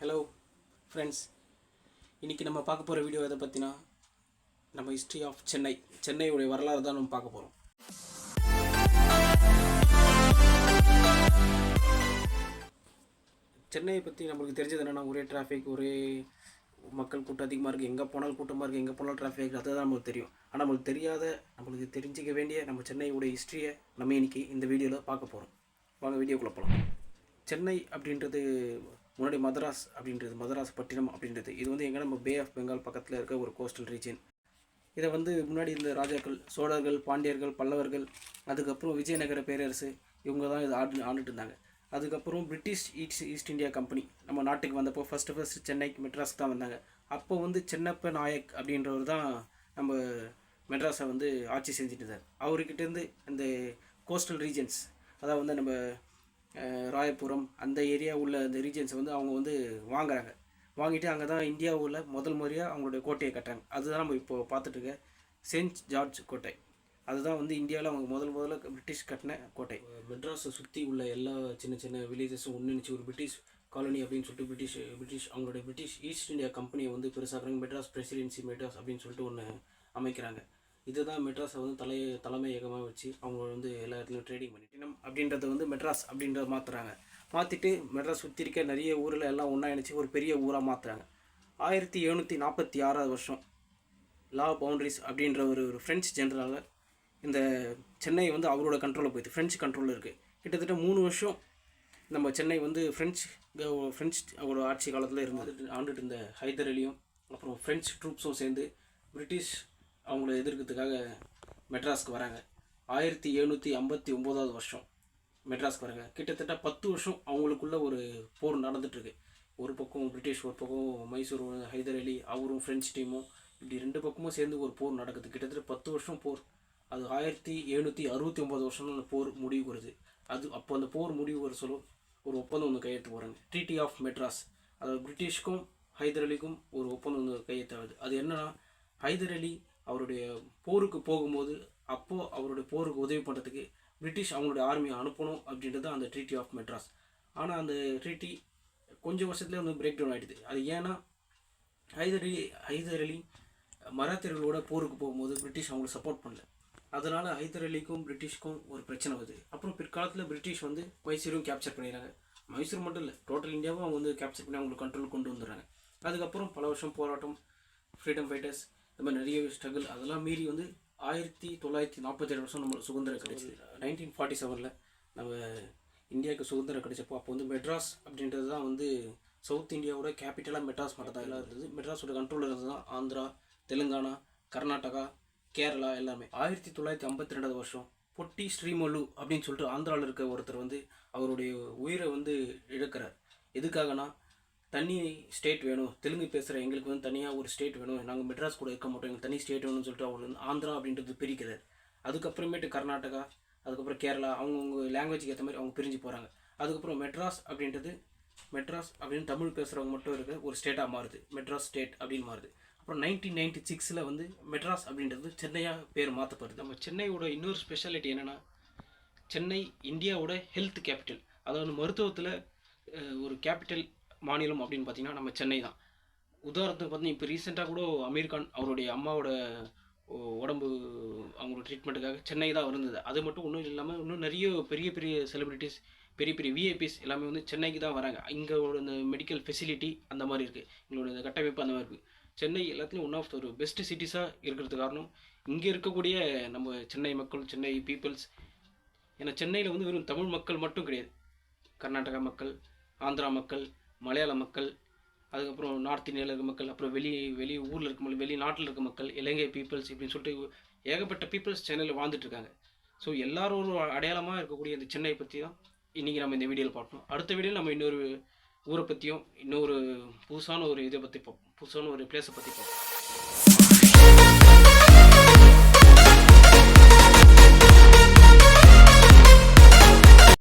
Hello friends இன்றைக்கி நம்ம பார்க்க போகிற வீடியோ எதை பற்றினா நம்ம ஹிஸ்ட்ரி ஆஃப் சென்னை சென்னையுடைய வரலாறு தான் நம்ம பார்க்க போகிறோம் சென்னையை பற்றி நம்மளுக்கு தெரிஞ்சது என்னென்னா ஒரே டிராஃபிக் ஒரே மக்கள் கூட்டம் அதிகமாக இருக்குது எங்கே போனாலும் கூட்டமாக இருக்குது எங்கே போனாலும் டிராஃபிக் அதுதான் நம்மளுக்கு தெரியும். ஆனால் நம்மளுக்கு தெரியாத நம்மளுக்கு தெரிஞ்சிக்க வேண்டிய நம்ம சென்னையுடைய ஹிஸ்ட்ரியை நம்ம இன்னைக்கு இந்த வீடியோவில் பார்க்க போகிறோம் வாங்க வீடியோக்குள்ளே போகலாம் சென்னை அப்படின்றது முன்னாடி மதராஸ் அப்படின்றது மதராஸ் பட்டினம் அப்படின்றது இது வந்து எங்கே நம்ம பே ஆஃப் பெங்கால் பக்கத்தில் இருக்க ஒரு கோஸ்டல் ரீஜன் இதை வந்து முன்னாடி இருந்த ராஜாக்கள் சோழர்கள் பாண்டியர்கள் பல்லவர்கள் அதுக்கப்புறம் விஜயநகர பேரரசு இவங்க தான் இது ஆண்டு ஆண்டுட்டு இருந்தாங்க. அதுக்கப்புறம் British east east India company நம்ம நாட்டுக்கு வந்தப்போ ஃபஸ்ட்டு ஃபஸ்ட்டு சென்னைக்கு மெட்ராஸ் தான் வந்தாங்க. அப்போ வந்து சின்னப்ப நாயக் அப்படின்றவர் தான் நம்ம மெட்ராஸை வந்து ஆட்சி செஞ்சுட்டு இருந்தார். அவர்கிட்டேருந்து இந்த கோஸ்டல் ரீஜன்ஸ் அதாவது வந்து நம்ம ராயபுரம் அந்த ஏரியா உள்ள அந்த ரீஜன்ஸை வந்து அவங்க வந்து வாங்குறாங்க. வாங்கிட்டு அங்கே தான் இந்தியாவில் முதல் முறையாக அவங்களுடைய கோட்டையை கட்டுறாங்க. அதுதான் நம்ம இப்போ பார்த்துட்டு சென்ட் செயின்ட் ஜார்ஜ் கோட்டை. அதுதான் வந்து இந்தியாவில் அவங்க முதல் முதல்ல பிரிட்டிஷ் கட்டின கோட்டை. மெட்ராஸை சுற்றி உள்ள எல்லா சின்ன சின்ன வில்லேஜஸும் ஒன்றிணைச்சு ஒரு பிரிட்டிஷ் காலனி அப்படின்னு சொல்லிட்டு பிரிட்டிஷ் பிரிட்டிஷ் அவங்களுடைய பிரிட்டிஷ் ஈஸ்ட் இந்தியா கம்பெனியை வந்து பெருசாகிறாங்க மெட்ராஸ் பிரசிடென்சி மெட்ராஸ் அப்படின்னு சொல்லிட்டு ஒன்று அமைக்கிறாங்க. இதுதான் மெட்ராஸை வந்து தலை தலைமையகமாக வச்சு அவங்க வந்து எல்லா இடத்துலையும் ட்ரேடிங் பண்ணிட்டு அப்படின்றத வந்து மெட்ராஸ் அப்படின்றத மாற்றுறாங்க மாற்றிட்டு மெட்ராஸ் சுற்றி இருக்க நிறைய ஊரில் எல்லாம் ஒன்றா இணைச்சி ஒரு பெரிய ஊராக மாற்றுறாங்க ஆயிரத்தி எழுநூற்றி நாற்பத்தி ஆறாவது வருஷம் லா பவுண்ட்ரிஸ் அப்படின்ற ஒரு ஒரு ஃப்ரெஞ்சு ஜென்ரலால் இந்த சென்னை வந்து அவரோட கண்ட்ரோலில் போயிடுது. ஃப்ரெஞ்சு கண்ட்ரோலில் இருக்குது கிட்டத்தட்ட மூணு வருஷம் நம்ம சென்னை வந்து ஃப்ரெஞ்ச் ஃப்ரெஞ்சு ஃப்ரெஞ்ச் அவரோட ஆட்சி காலத்தில் இருந்து ஆண்டுட்டு இருந்த ஹைதர் அலியும் அப்புறம் ஃப்ரெஞ்ச் ட்ரூப்ஸும் சேர்ந்து பிரிட்டிஷ் அவங்கள எதிர்க்கிறதுக்காக மெட்ராஸ்க்கு வராங்க. ஆயிரத்தி எழுநூற்றி ஐம்பத்தி ஒம்போதாவது வருஷம் மெட்ராஸ்க்கு வராங்க. கிட்டத்தட்ட பத்து வருஷம் அவங்களுக்குள்ள ஒரு போர் நடந்துட்டுருக்கு. ஒரு பக்கம் பிரிட்டிஷ் ஒரு பக்கம் மைசூர் ஹைதர் அலி அவரும் ஃப்ரெஞ்ச் டீமும் இப்படி ரெண்டு பக்கமும் சேர்ந்து ஒரு போர் நடக்குது. கிட்டத்தட்ட பத்து வருஷம் போர். அது ஆயிரத்தி எழுநூற்றி அறுபத்தி ஒம்பது வருஷம்னு அந்த போர் முடிவு வருது. அது அப்போ அந்த போர் முடிவு வர சொல்ல ஒரு ஒப்பந்தம் ஒன்று கையெழுத்து போகிறாங்க ட்ரீட்டி ஆஃப் மெட்ராஸ் அதாவது பிரிட்டிஷ்க்கும் ஹைதர் அலிக்கும் ஒரு ஒப்பந்தம் ஒன்று கையெழுத்தாகுது. அது என்னென்னா ஹைதர் அலி அவருடைய போருக்கு போகும்போது அப்போது அவருடைய போருக்கு உதவி பண்ணுறதுக்கு பிரிட்டிஷ் அவங்களுடைய ஆர்மியை அனுப்பணும் அப்படின்றது அந்த ட்ரீட்டி ஆஃப் மெட்ராஸ் ஆனால் அந்த ட்ரீட்டி கொஞ்சம் வருஷத்துலேயே வந்து பிரேக் டவுன் ஆகிடுது அது ஏன்னா ஹைதர் அலி ஹைதர் அலி மராத்தியர்களோட போருக்கு போகும்போது பிரிட்டிஷ் அவங்களுக்கு சப்போர்ட் பண்ணல. அதனால் ஹைதர் அலிக்கும் பிரிட்டிஷ்க்கும் ஒரு பிரச்சனை வருது. அப்புறம் பிற்காலத்தில் பிரிட்டிஷ் வந்து மைசூரும் கேப்சர் பண்ணிடுறாங்க. மைசூர் மட்டும் இல்லை டோட்டல் இந்தியாவும் அவங்க வந்து கேப்சர் பண்ணி அவங்களுக்கு கண்ட்ரோல் கொண்டு வந்துடுறாங்க. அதுக்கப்புறம் பல வருஷம் போராட்டம் ஃப்ரீடம் ஃபைட்டர்ஸ் இந்த மாதிரி நிறைய ஸ்ட்ரகிள் அதெல்லாம் மீறி வந்து ஆயிரத்தி தொள்ளாயிரத்தி நாற்பத்தேழு வருஷம் நம்ம சுதந்திரம் கிடைச்சிது. நைன்டீன் ஃபார்ட்டி செவனில் நம்ம இந்தியாவுக்கு சுதந்திரம் கிடைச்சப்போ அப்போ வந்து மெட்ராஸ் அப்படின்றது தான் வந்து சவுத் இந்தியாவோட கேபிட்டலாக மெட்ராஸ் மட்டும் தான் எல்லாம் இருந்தது. மெட்ராஸோட கண்ட்ரோலில் இருந்தது தான் ஆந்திரா தெலுங்கானா கர்நாடகா கேரளா எல்லாமே. ஆயிரத்தி தொள்ளாயிரத்தி ஐம்பத்தி ரெண்டாவது வருஷம் பொட்டி ஸ்ரீமலு அப்படின்னு சொல்லிட்டு ஆந்திராவில் இருக்க ஒருத்தர் வந்து அவருடைய உயிரை வந்து இழக்கிறார். எதுக்காகனா தனி ஸ்டேட் வேணும். தெலுங்கு பேசுகிற எங்களுக்கு வந்து தனியாக ஒரு ஸ்டேட் வேணும். நாங்கள் மெட்ராஸ் கூட இருக்க மாட்டோம். எங்களுக்கு தனி ஸ்டேட் வேணும்னு சொல்லிட்டு அவங்க வந்து ஆந்திரா அப்படின்றது பிரிக்கிறார். அதுக்கப்புறமேட்டு கர்நாடகா அதுக்கப்புறம் கேரளா அவங்கவுங்க லாங்குவேஜுக்கு ஏற்ற மாதிரி அவங்க பிரிஞ்சு போகிறாங்க அதுக்கப்புறம் மெட்ராஸ் அப்படின்றது மெட்ராஸ் அப்படின்னு தமிழ் பேசுகிறவங்க மட்டும் இருக்க ஒரு ஸ்டேட்டாக மாறுது. மெட்ராஸ் ஸ்டேட் அப்படின்னு மாறுது. அப்புறம் நைன்டீன் நைன்டி சிக்ஸில் வந்து மெட்ராஸ் அப்படின்றது சென்னையாக பேர் மாற்றப்படுது நம்ம சென்னையோட இன்னொரு ஸ்பெஷாலிட்டி என்னென்னா சென்னை இந்தியாவோட ஹெல்த் கேபிட்டல் அதாவது மருத்துவத்தில் ஒரு கேபிட்டல் மாநிலம் அப்படின்னு பார்த்தீங்கன்னா நம்ம சென்னை தான். உதாரணத்துக்கு பார்த்தீங்கன்னா இப்போ ரீசெண்டாக கூட அமீர் கான் அவருடைய அம்மாவோட உடம்பு அவங்களோட ட்ரீட்மெண்ட்டுக்காக சென்னை தான் இருந்தது. அது மட்டும் ஒன்றும் இல்லாமல் இன்னும் நிறைய பெரிய பெரிய செலிபிரிட்டிஸ் பெரிய பெரிய விஐபிஸ் எல்லாமே வந்து சென்னைக்கு தான் வராங்க. இங்கே இந்த மெடிக்கல் ஃபெசிலிட்டி அந்த மாதிரி இருக்குது எங்களோட இந்த கட்டமைப்பு அந்த மாதிரி இருக்குது சென்னை எல்லாத்துலேயும் ஒன் ஆஃப் ஒரு பெஸ்ட் சிட்டிஸாக இருக்கிறது காரணம் இங்கே இருக்கக்கூடிய நம்ம சென்னை மக்கள் சென்னை பீப்புள்ஸ் ஏன்னா சென்னையில் வந்து வெறும் தமிழ் மக்கள் மட்டும் கிடையாது. கர்நாடகா மக்கள் ஆந்திரா மக்கள் மலையாள மக்கள் அதுக்கப்புறம் நார்த் இந்தியாவில் இருக்க மக்கள் அப்புறம் வெளி வெளி ஊரில் இருக்க மக்கள் வெளிநாட்டில் இருக்க மக்கள் இலங்கை பீப்புள்ஸ் இப்படின்னு சொல்லிட்டு ஏகப்பட்ட பீப்புள்ஸ் சென்னையில் வாழ்ந்துட்டுருக்காங்க ஸோ எல்லாரும் ஒரு அடையாளமாக இருக்கக்கூடிய இந்த சென்னை பற்றி தான் இன்றைக்கி நம்ம இந்த வீடியோவில் பார்க்கணும். அடுத்த வீடியோவில் நம்ம இன்னொரு ஊரை பற்றியும் இன்னொரு புதுசான ஒரு இதை பற்றி பார்ப்போம். புதுசான ஒரு பிளேஸை பற்றி பார்ப்போம்.